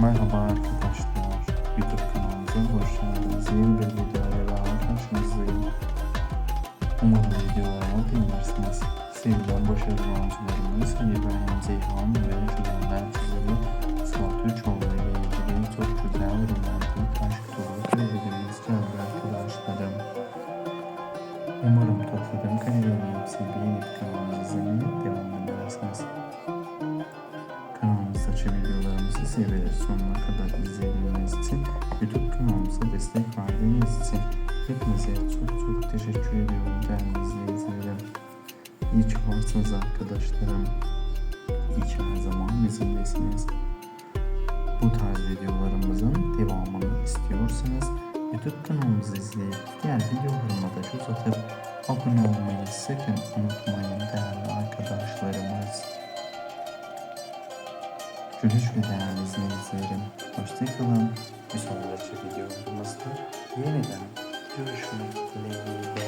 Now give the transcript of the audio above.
Merhaba arkadaşlar. YouTube kanalımıza hoş geldiniz. Yeni bir videoyla daha karşınızdayım. Umarım videolarıma beğenirsiniz. Sevilen başarılı oyuncularımız İbrahim Ceyhan ve Gülenler Çizili Sıla Türkoğlu ile ilgili çok güzel romantik aşk dolu kredilerimiz geldi arkadaşlarım. Umarım topladığım karelerini hepsi beğenip kanalımı izlemeye devam edersiniz. Kanalımızdaki videolarımızı severek sonuna kadar izlediğiniz için YouTube kanalımıza destek verdiğiniz için hepinize çok çok teşekkür ediyorum değerli izleyicilerim. İyi ki arkadaşlarım. İyi ki her zaman bizimlesiniz. Bu tarz videolarımızın devamını istiyorsanız YouTube kanalımızı izleyip diğer videolarıma da göz atıp abone olmayı sakın unutmayın değerli arkadaşlarımız. Görüşmek değerli izleyicilerim. Hoşçakalın. Bir sonraki videolarımızda yeniden görüşmek dileğiyle.